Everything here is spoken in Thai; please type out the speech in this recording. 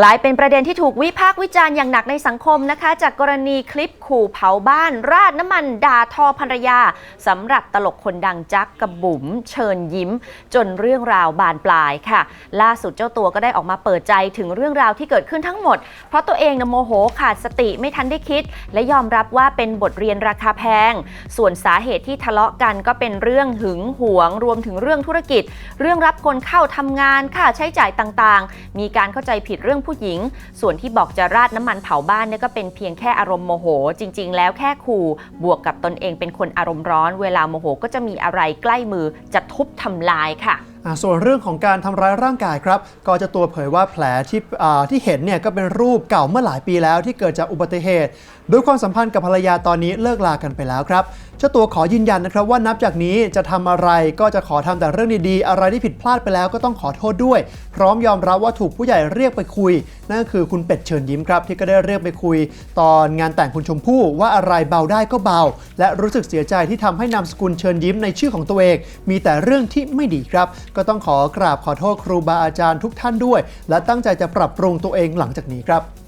กลายเป็นประเด็นที่ถูกวิพากษ์วิจารณ์อย่างหนักในสังคมนะคะ จากกรณีคลิปขู่เผาบ้าน ราดน้ำมันด่าทอภรรยาสำหรับตลกคนดังจักกับบุ๋มเชิญยิ้ม จนเรื่องราวบานปลายค่ะ ล่าสุดเจ้าตัวก็ได้ออกมาเปิดใจถึงเรื่องราวที่เกิดขึ้นทั้งหมด เพราะตัวเองนโมโหขาดสติไม่ทันได้คิด และยอมรับว่าเป็นบทเรียนราคาแพง ส่วนสาเหตุที่ทะเลาะกันก็เป็นเรื่องหึงหวง รวมถึงเรื่องธุรกิจ เรื่องรับคนเข้าทำงานค่าใช้จ่ายต่างๆ มีการเข้าใจผิดเรื่องผู้หญิง ส่วนที่บอกจะราดน้ำมันเผาบ้านเนี่ยก็เป็นเพียงแค่อารมณ์โมโห จริง ๆ แล้วแค่ขู่บวกกับตนเองเป็นคนอารมณ์ร้อน เวลาโมโหก็จะมีอะไรใกล้มือจะทุบทำลายค่ะส่วนเรื่องของการทำร้ายร่างกายครับ ก็จะตัวเผยว่าแผลที่ที่เห็นเนี่ยก็เป็นรูปเก่าเมื่อหลายปีแล้วที่เกิดจากอุบัติเหตุ โดยความสัมพันธ์กับภรรยาตอนนี้เลิกลากันไปแล้วครับ จ้าตัวขอยืนยันนะครับว่านับจากนี้จะทำอะไรก็จะขอทำแต่เรื่องดีๆ อะไรที่ผิดพลาดไปแล้วก็ต้องขอโทษด้วย พร้อมยอมรับว่าถูกผู้ใหญ่เรียกไปคุย นั่นก็คือคุณเป็ดเชิญยิ้มครับ ที่ก็ได้เรียกไปคุย ตอนงานแต่งคุณชมพู่ว่าอะไรเบาได้ก็เบา และรู้สึกเสียใจที่ทำให้นามสกุลเชิญยิ้มในชื่อของตัวเอง มีแต่เรื่องที่ไม่ดีครับ ก็ต้องขอกราบขอโทษครูบาอาจารย์ทุกท่านด้วย และตั้งใจจะปรับปรุงตัวเองหลังจากนี้ครับ